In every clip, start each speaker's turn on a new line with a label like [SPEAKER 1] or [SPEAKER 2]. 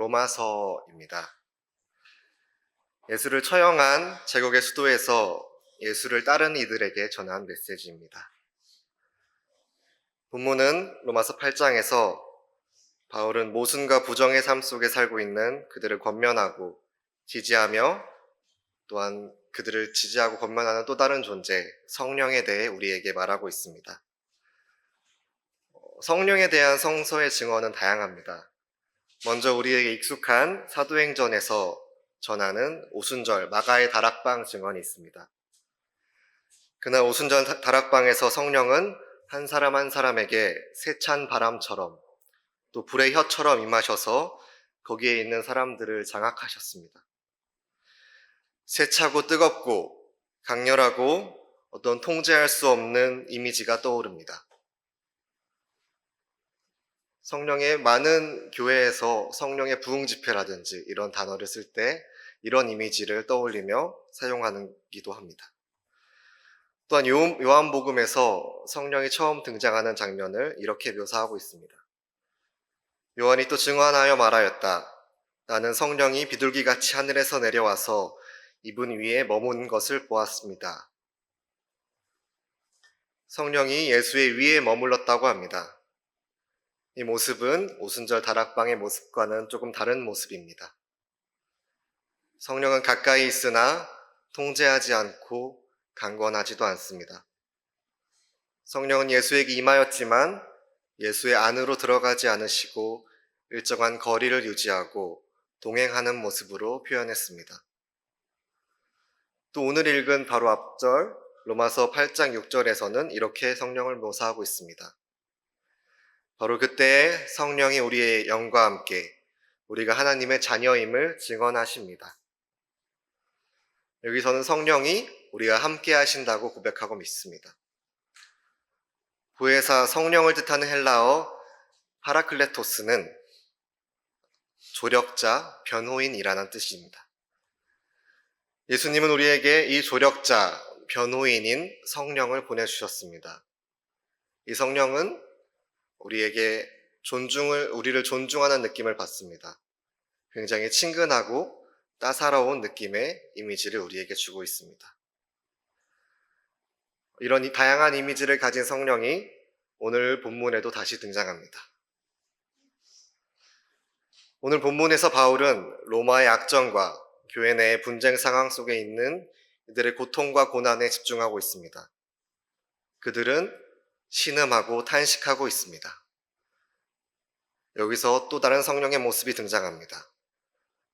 [SPEAKER 1] 로마서입니다. 예수를 처형한 제국의 수도에서 예수를 따른 이들에게 전한 메시지입니다. 본문은 로마서 8장에서 바울은 모순과 부정의 삶 속에 살고 있는 그들을 권면하고 지지하며 또한 그들을 지지하고 권면하는 또 다른 존재, 성령에 대해 우리에게 말하고 있습니다. 어, 성령에 대한 성서의 증언은 다양합니다. 먼저 우리에게 익숙한 사도행전에서 전하는 오순절 마가의 다락방 증언이 있습니다. 그날 오순절 다락방에서 성령은 한 사람 한 사람에게 세찬 바람처럼 또 불의 혀처럼 임하셔서 거기에 있는 사람들을 장악하셨습니다. 세차고 뜨겁고 강렬하고 어떤 통제할 수 없는 이미지가 떠오릅니다. 성령의 많은 교회에서 성령의 부흥 집회라든지 이런 단어를 쓸 때 이런 이미지를 떠올리며 사용하기도 합니다. 또한 요한복음에서 성령이 처음 등장하는 장면을 이렇게 묘사하고 있습니다. 요한이 또 증언하여 말하였다. 나는 성령이 비둘기 같이 하늘에서 내려와서 이분 위에 머문 것을 보았습니다. 성령이 예수의 위에 머물렀다고 합니다. 이 모습은 오순절 다락방의 모습과는 조금 다른 모습입니다. 성령은 가까이 있으나 통제하지 않고 강권하지도 않습니다. 성령은 예수에게 임하였지만 예수의 안으로 들어가지 않으시고 일정한 거리를 유지하고 동행하는 모습으로 표현했습니다. 또 오늘 읽은 바로 앞절 로마서 8장 6절에서는 이렇게 성령을 묘사하고 있습니다. 바로 그때 성령이 우리의 영과 함께 우리가 하나님의 자녀임을 증언하십니다. 여기서는 성령이 우리가 함께 하신다고 고백하고 믿습니다. 부회사 성령을 뜻하는 헬라어 파라클레토스는 조력자, 변호인이라는 뜻입니다. 예수님은 우리에게 이 조력자, 변호인인 성령을 보내주셨습니다. 이 성령은 우리에게 존중을, 우리를 존중하는 느낌을 받습니다. 굉장히 친근하고 따사로운 느낌의 이미지를 우리에게 주고 있습니다. 이런 다양한 이미지를 가진 성령이 오늘 본문에도 다시 등장합니다. 오늘 본문에서 바울은 로마의 악정과 교회 내의 분쟁 상황 속에 있는 이들의 고통과 고난에 집중하고 있습니다. 그들은 신음하고 탄식하고 있습니다. 여기서 또 다른 성령의 모습이 등장합니다.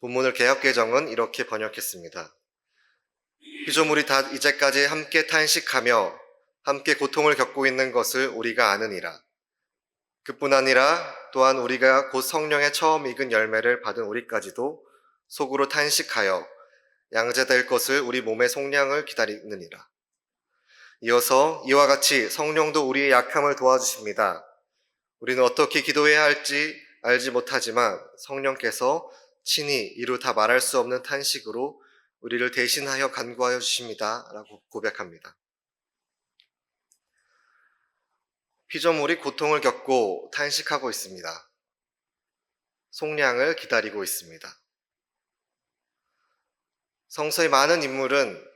[SPEAKER 1] 본문을 개혁개정은 이렇게 번역했습니다. 피조물이 다 이제까지 함께 탄식하며 함께 고통을 겪고 있는 것을 우리가 아느니라. 그뿐 아니라 또한 우리가 곧 성령의 처음 익은 열매를 받은 우리까지도 속으로 탄식하여 양제될 것을 우리 몸의 속량을 기다리느니라. 이어서 이와 같이 성령도 우리의 약함을 도와주십니다. 우리는 어떻게 기도해야 할지 알지 못하지만 성령께서 친히 이루 다 말할 수 없는 탄식으로 우리를 대신하여 간구하여 주십니다. 라고 고백합니다. 피조물이 고통을 겪고 탄식하고 있습니다. 속량을 기다리고 있습니다. 성서의 많은 인물은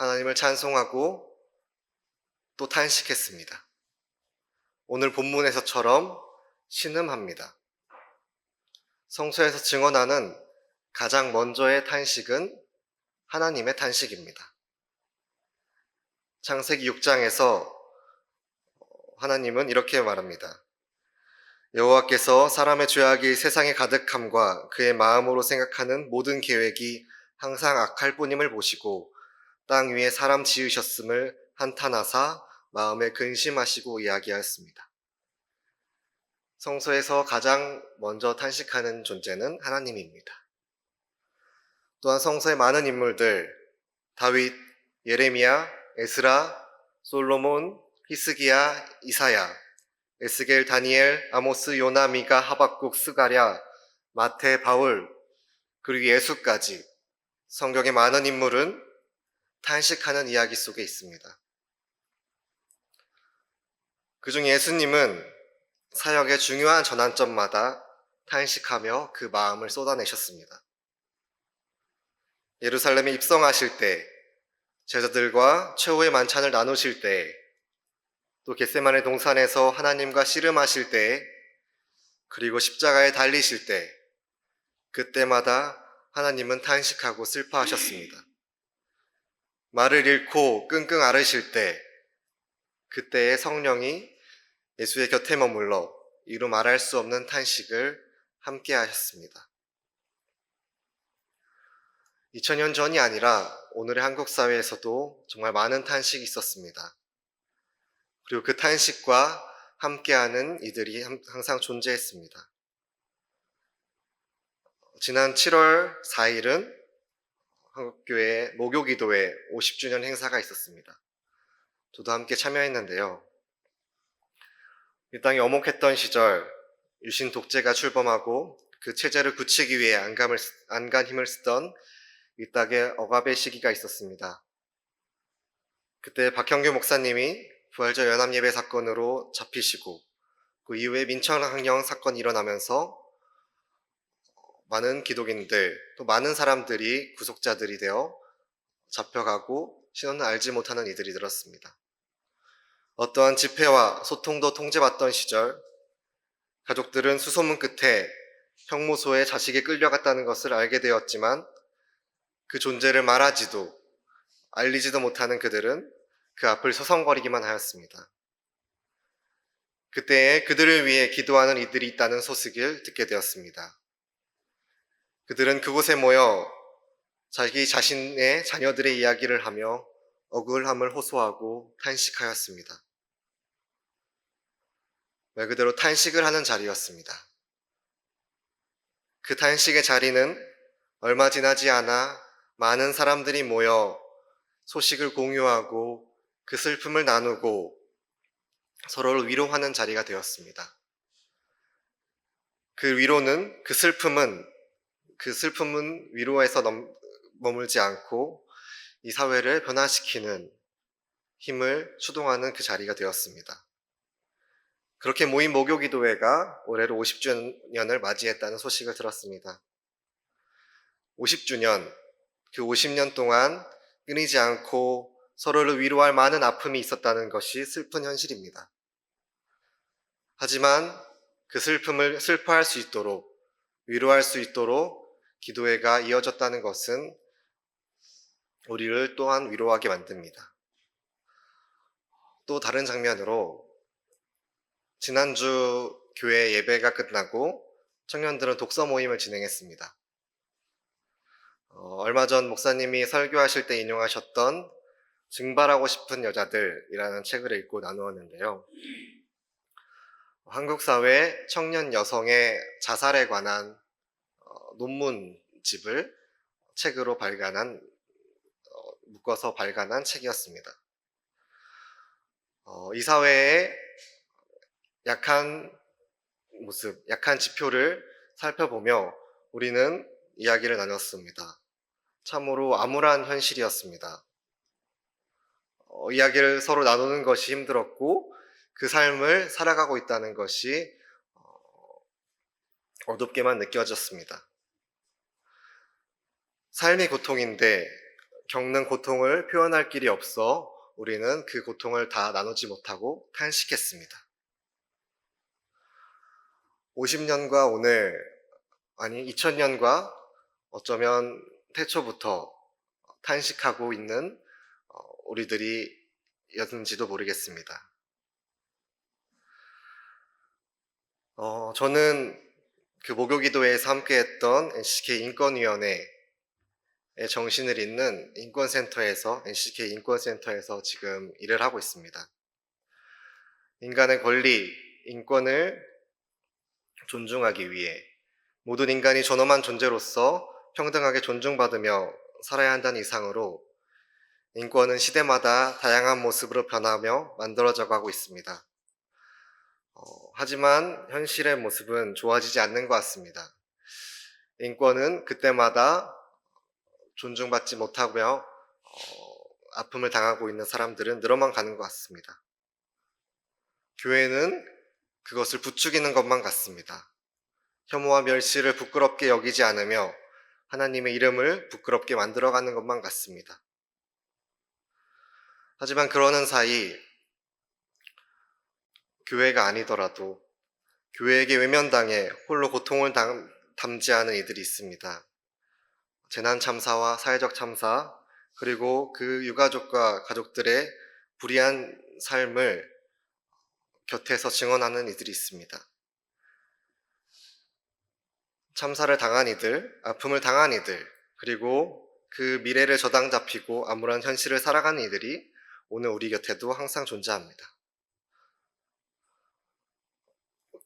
[SPEAKER 1] 하나님을 찬송하고 또 탄식했습니다. 오늘 본문에서처럼 신음합니다. 성서에서 증언하는 가장 먼저의 탄식은 하나님의 탄식입니다. 창세기 6장에서 하나님은 이렇게 말합니다. 여호와께서 사람의 죄악이 세상에 가득함과 그의 마음으로 생각하는 모든 계획이 항상 악할 뿐임을 보시고 땅 위에 사람 지으셨음을 한탄하사 마음에 근심하시고 이야기하였습니다. 성서에서 가장 먼저 탄식하는 존재는 하나님입니다. 또한 성서의 많은 인물들, 다윗, 예레미야, 에스라, 솔로몬, 히스기야, 이사야, 에스겔, 다니엘, 아모스, 요나, 미가, 하박국, 스가랴, 마태, 바울, 그리고 예수까지 성경의 많은 인물은 탄식하는 이야기 속에 있습니다. 그중 예수님은 사역의 중요한 전환점마다 탄식하며 그 마음을 쏟아내셨습니다. 예루살렘에 입성하실 때, 제자들과 최후의 만찬을 나누실 때, 또 겟세만의 동산에서 하나님과 씨름하실 때, 그리고 십자가에 달리실 때, 그때마다 하나님은 탄식하고 슬퍼하셨습니다. 말을 잃고 끙끙 앓으실 때, 그때의 성령이 예수의 곁에 머물러 이루 말할 수 없는 탄식을 함께 하셨습니다. 2000년 전이 아니라 오늘의 한국 사회에서도 정말 많은 탄식이 있었습니다. 그리고 그 탄식과 함께하는 이들이 항상 존재했습니다. 지난 7월 4일은 한국교회 목요기도회 50주년 행사가 있었습니다. 저도 함께 참여했는데요. 이 땅이 어목했던 시절 유신 독재가 출범하고 그 체제를 굳히기 위해 안감을, 안간 힘을 쓰던 이 땅의 억압의 시기가 있었습니다. 그때 박형규 목사님이 부활절 연합예배 사건으로 잡히시고 그 이후에 민청학령 사건이 일어나면서 많은 기독인들 또 많은 사람들이 구속자들이 되어 잡혀가고 신원을 알지 못하는 이들이 늘었습니다. 어떠한 집회와 소통도 통제받던 시절 가족들은 수소문 끝에 형무소에 자식이 끌려갔다는 것을 알게 되었지만 그 존재를 말하지도 알리지도 못하는 그들은 그 앞을 서성거리기만 하였습니다. 그때에 그들을 위해 기도하는 이들이 있다는 소식을 듣게 되었습니다. 그들은 그곳에 모여 자기 자신의 자녀들의 이야기를 하며 억울함을 호소하고 탄식하였습니다. 말 그대로 탄식을 하는 자리였습니다. 그 탄식의 자리는 얼마 지나지 않아 많은 사람들이 모여 소식을 공유하고 그 슬픔을 나누고 서로를 위로하는 자리가 되었습니다. 그 위로는, 그 슬픔은, 그 슬픔은 위로에서 넘, 머물지 않고 이 사회를 변화시키는 힘을 추동하는 그 자리가 되었습니다. 그렇게 모인 목요기도회가 올해로 50주년을 맞이했다는 소식을 들었습니다. 50주년, 그 50년 동안 끊이지 않고 서로를 위로할 많은 아픔이 있었다는 것이 슬픈 현실입니다. 하지만 그 슬픔을 슬퍼할 수 있도록, 위로할 수 있도록 기도회가 이어졌다는 것은 우리를 또한 위로하게 만듭니다. 또 다른 장면으로 지난주 교회 예배가 끝나고 청년들은 독서 모임을 진행했습니다. 어, 얼마 전 목사님이 설교하실 때 인용하셨던 증발하고 싶은 여자들이라는 책을 읽고 나누었는데요. 한국 사회 청년 여성의 자살에 관한 어, 논문집을 책으로 발간한 어, 묶어서 발간한 책이었습니다. 어, 이 사회의 약한 모습, 약한 지표를 살펴보며 우리는 이야기를 나눴습니다. 참으로 암울한 현실이었습니다. 어, 이야기를 서로 나누는 것이 힘들었고 그 삶을 살아가고 있다는 것이 어, 어둡게만 느껴졌습니다. 삶이 고통인데 겪는 고통을 표현할 길이 없어 우리는 그 고통을 다 나누지 못하고 탄식했습니다. 50년과 오늘, 아니 2000년과 어쩌면 태초부터 탄식하고 있는 우리들이 였는지도 모르겠습니다. 어, 저는 그 목요기도회에서 함께했던 NCK 인권위원회의 정신을 잇는 인권센터에서 NCK 인권센터에서 지금 일을 하고 있습니다. 인간의 권리, 인권을 존중하기 위해 모든 인간이 존엄한 존재로서 평등하게 존중받으며 살아야 한다는 이상으로 인권은 시대마다 다양한 모습으로 변하며 만들어져 가고 있습니다. 어, 하지만 현실의 모습은 좋아지지 않는 것 같습니다. 인권은 그때마다 존중받지 못하며 어, 아픔을 당하고 있는 사람들은 늘어만 가는 것 같습니다. 교회는 그것을 부추기는 것만 같습니다. 혐오와 멸시를 부끄럽게 여기지 않으며 하나님의 이름을 부끄럽게 만들어가는 것만 같습니다. 하지만 그러는 사이 교회가 아니더라도 교회에게 외면당해 홀로 고통을 당- 담지하는 이들이 있습니다. 재난 참사와 사회적 참사, 그리고 그 유가족과 가족들의 불의한 삶을 곁에서 증언하는 이들이 있습니다. 참사를 당한 이들, 아픔을 당한 이들, 그리고 그 미래를 저당 잡히고 아무런 현실을 살아가는 이들이 오늘 우리 곁에도 항상 존재합니다.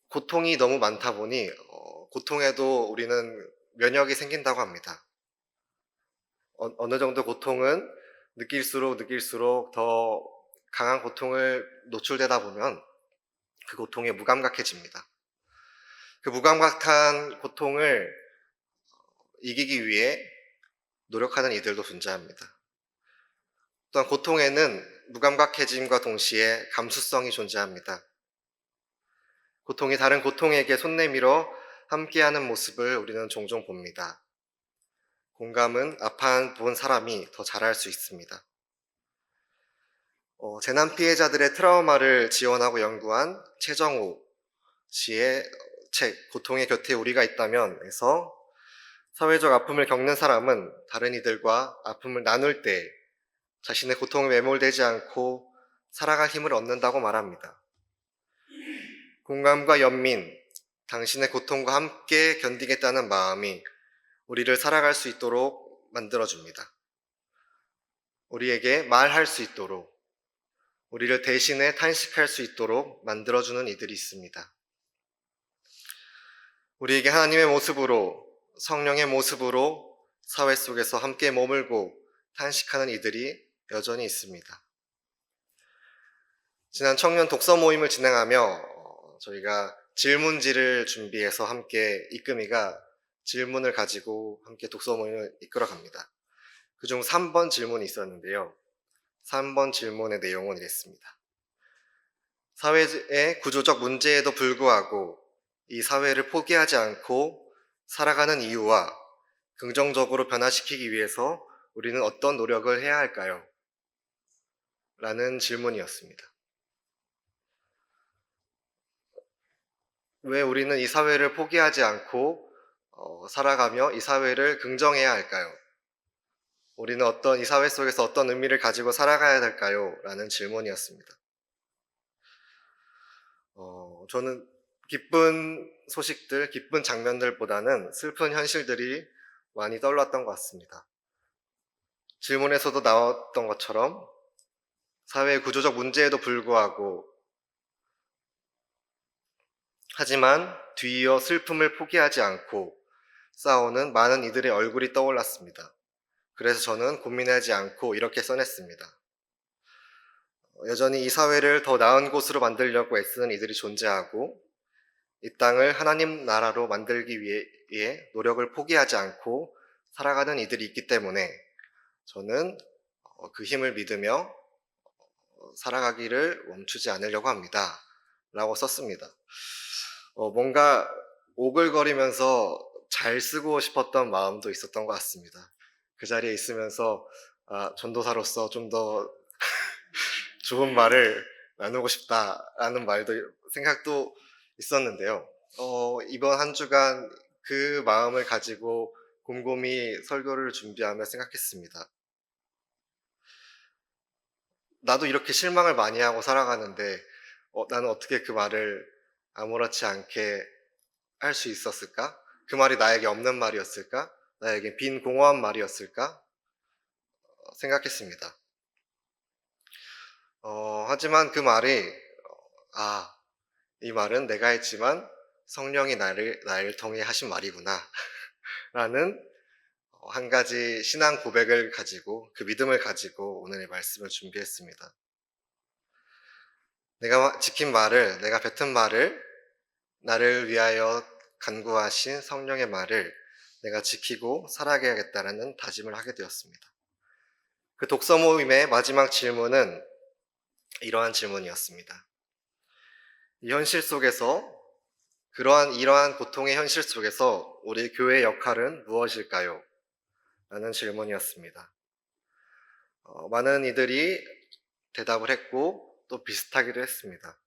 [SPEAKER 1] 고통이 너무 많다 보니 어, 고통에도 우리는 면역이 생긴다고 합니다. 어, 느 정도 고통은 느낄수록 느낄수록 더 강한 고통을 노출되다 보면 그 고통에 무감각해집니다. 그 무감각한 고통을 이기기 위해 노력하는 이들도 존재합니다. 또한 고통에는 무감각해짐과 동시에 감수성이 존재합니다. 고통이 다른 고통에게 손 내밀어 함께하는 모습을 우리는 종종 봅니다. 공감은 아파한 본 사람이 더 잘할 수 있습니다. 어, 재난 피해자들의 트라우마를 지원하고 연구한 최정호 씨의 책 고통의 곁에 우리가 있다면에서 사회적 아픔을 겪는 사람은 다른 이들과 아픔을 나눌 때 자신의 고통에 매몰되지 않고 살아갈 힘을 얻는다고 말합니다. 공감과 연민, 당신의 고통과 함께 견디겠다는 마음이 우리를 살아갈 수 있도록 만들어줍니다. 우리에게 말할 수 있도록, 우리를 대신에 탄식할 수 있도록 만들어주는 이들이 있습니다. 우리에게 하나님의 모습으로, 성령의 모습으로 사회 속에서 함께 머물고 탄식하는 이들이 여전히 있습니다. 지난 청년 독서 모임을 진행하며 어, 저희가 질문지를 준비해서 함께 이금희가 질문을 가지고 함께 독서 모임을 이끌어 갑니다. 그중 3번 질문이 있었는데요. 3번 질문의 내용은 이랬습니다. 사회의 구조적 문제에도 불구하고 이 사회를 포기하지 않고 살아가는 이유와 긍정적으로 변화시키기 위해서 우리는 어떤 노력을 해야 할까요? 라는 질문이었습니다. 왜 우리는 이 사회를 포기하지 않고 어, 살아가며 이 사회를 긍정해야 할까요? 우리는 어떤 이 사회 속에서 어떤 의미를 가지고 살아가야 될까요? 라는 질문이었습니다. 어, 저는 기쁜 소식들, 기쁜 장면들보다는 슬픈 현실들이 많이 떠올랐던 것 같습니다. 질문에서도 나왔던 것처럼 사회의 구조적 문제에도 불구하고 하지만 뒤이어 슬픔을 포기하지 않고 싸우는 많은 이들의 얼굴이 떠올랐습니다. 그래서 저는 고민하지 않고 이렇게 써냈습니다. 여전히 이 사회를 더 나은 곳으로 만들려고 애쓰는 이들이 존재하고 이 땅을 하나님 나라로 만들기 위해 노력을 포기하지 않고 살아가는 이들이 있기 때문에 저는 어, 그 힘을 믿으며 어, 살아가기를 멈추지 않으려고 합니다. 라고 썼습니다. 어, 뭔가 오글거리면서 잘 쓰고 싶었던 마음도 있었던 것 같습니다. 그 자리에 있으면서 아, 전도사로서 좀 더 좋은 말을 나누고 싶다라는 말도 생각도 있었는데요. 어, 이번 한 주간 그 마음을 가지고 곰곰이 설교를 준비하며 생각했습니다. 나도 이렇게 실망을 많이 하고 살아가는데 어, 나는 어떻게 그 말을 아무렇지 않게 할 수 있었을까? 그 말이 나에게 없는 말이었을까? 나에게 빈 공허한 말이었을까? 어, 생각했습니다. 어, 하지만 그 말이 아, 이 말은 내가 했지만 성령이 나를 나를 통해 하신 말이구나. 라는 한 가지 신앙 고백을 가지고 그 믿음을 가지고 오늘의 말씀을 준비했습니다. 내가 지킨 말을, 내가 뱉은 말을 나를 위하여 간구하신 성령의 말을 내가 지키고 살아가야겠다라는 다짐을 하게 되었습니다. 그 독서 모임의 마지막 질문은 이러한 질문이었습니다. 이 현실 속에서 그러한 이러한 고통의 현실 속에서 우리 교회의 역할은 무엇일까요? 라는 질문이었습니다. 어, 많은 이들이 대답을 했고 또 비슷하기도 했습니다.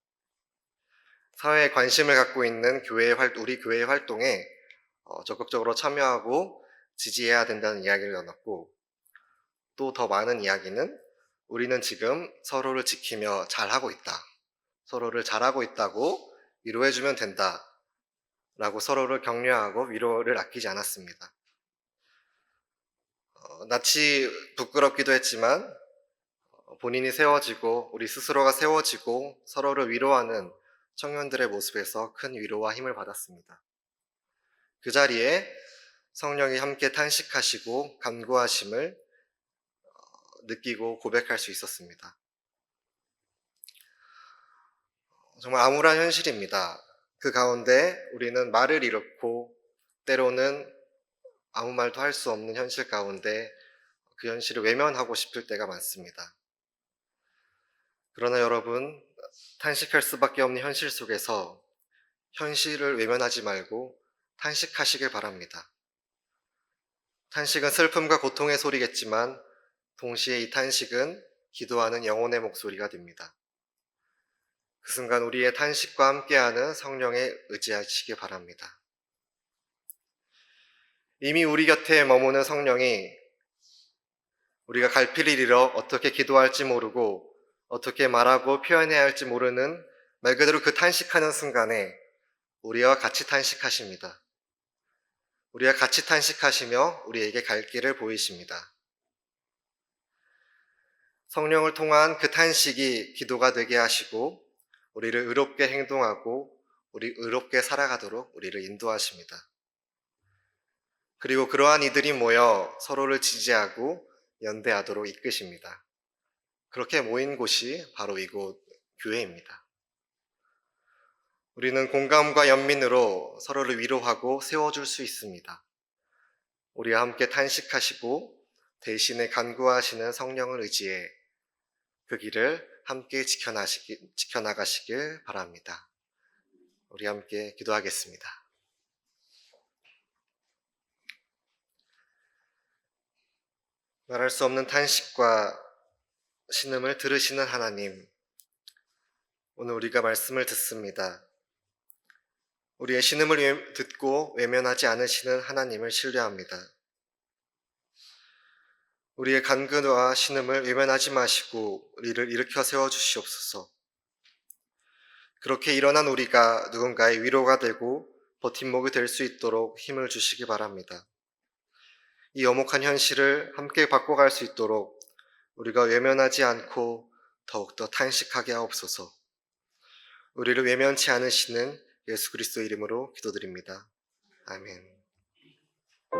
[SPEAKER 1] 사회에 관심을 갖고 있는 교회의 활, 우리 교회의 활동에 어, 적극적으로 참여하고 지지해야 된다는 이야기를 나눴고 또 더 많은 이야기는 우리는 지금 서로를 지키며 잘하고 있다. 서로를 잘하고 있다고 위로해주면 된다. 라고 서로를 격려하고 위로를 아끼지 않았습니다. 어, 낯이 부끄럽기도 했지만 어, 본인이 세워지고 우리 스스로가 세워지고 서로를 위로하는 청년들의 모습에서 큰 위로와 힘을 받았습니다. 그 자리에 성령이 함께 탄식하시고 간구하심을 어, 느끼고 고백할 수 있었습니다. 정말 암울한 현실입니다. 그 가운데 우리는 말을 잃고 때로는 아무 말도 할 수 없는 현실 가운데 그 현실을 외면하고 싶을 때가 많습니다. 그러나 여러분, 탄식할 수밖에 없는 현실 속에서 현실을 외면하지 말고 탄식하시길 바랍니다. 탄식은 슬픔과 고통의 소리겠지만 동시에 이 탄식은 기도하는 영혼의 목소리가 됩니다. 그 순간 우리의 탄식과 함께하는 성령에 의지하시기 바랍니다. 이미 우리 곁에 머무는 성령이 우리가 갈피를 잃어 어떻게 기도할지 모르고 어떻게 말하고 표현해야 할지 모르는 말 그대로 그 탄식하는 순간에 우리와 같이 탄식하십니다. 우리와 같이 탄식하시며 우리에게 갈 길을 보이십니다. 성령을 통한 그 탄식이 기도가 되게 하시고 우리를 의롭게 행동하고 우리 의롭게 살아가도록 우리를 인도하십니다. 그리고 그러한 이들이 모여 서로를 지지하고 연대하도록 이끄십니다. 그렇게 모인 곳이 바로 이곳 교회입니다. 우리는 공감과 연민으로 서로를 위로하고 세워줄 수 있습니다. 우리와 함께 탄식하시고 대신에 간구하시는 성령을 의지해 그 길을 함께 지켜나시기, 지켜나가시길 바랍니다. 우리 함께 기도하겠습니다. 말할 수 없는 탄식과 신음을 들으시는 하나님, 오늘 우리가 말씀을 듣습니다. 우리의 신음을 듣고 외면하지 않으시는 하나님을 신뢰합니다. 우리의 간근과 신음을 외면하지 마시고 우리를 일으켜 세워 주시옵소서. 그렇게 일어난 우리가 누군가의 위로가 되고 버팀목이 될 수 있도록 힘을 주시기 바랍니다. 이 엄혹한 현실을 함께 바꿔갈 수 있도록 우리가 외면하지 않고 더욱더 탄식하게 하옵소서. 우리를 외면치 않으시는 예수 그리스도 이름으로 기도드립니다. 아멘.